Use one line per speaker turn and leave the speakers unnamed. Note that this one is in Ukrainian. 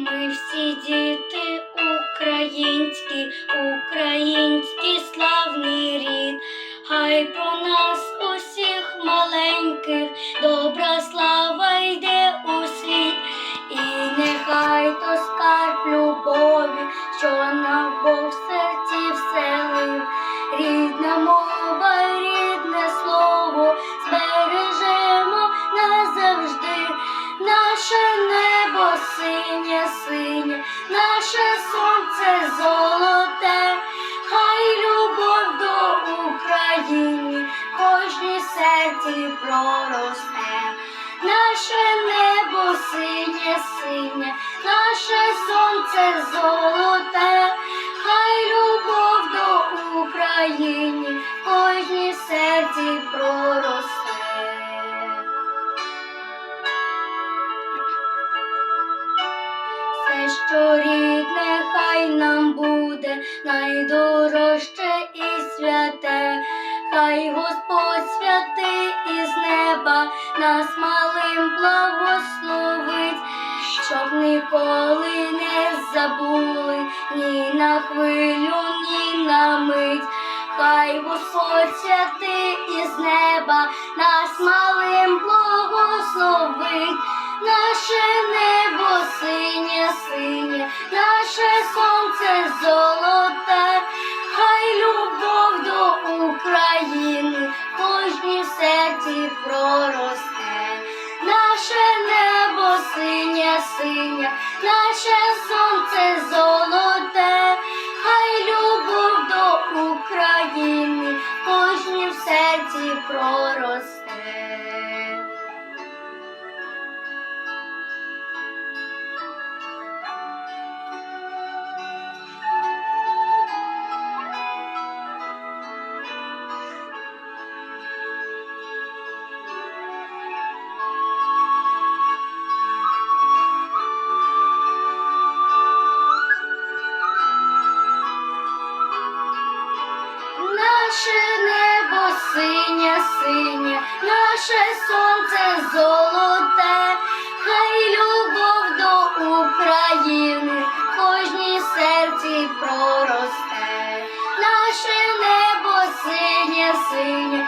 Ми всі діти українські, український славний рід. Хай про нас усіх маленьких добра слава синє, наше сонце золоте, хай любов до України кожній серці проросте. Наше небо синє, синє, наше сонце золоте, хай любов до України кожній серці проросте. Що рідне, хай нам буде найдорожче і святе, хай Господь святий із неба нас малим благословить, щоб ніколи не забули ні на хвилю, ні на мить. Хай Господь святий із неба нас малим благословить, наше небо синє, синє, наше сонце золоте, хай любов до України в кожній серці проросте. Наше небо синє, синє, наше сонце золоте, хай любов до України в кожній серці проросте. наше небо синє, синє, наше сонце золоте, хай любов до України в кожній серці проросте, наше небо синє, синє.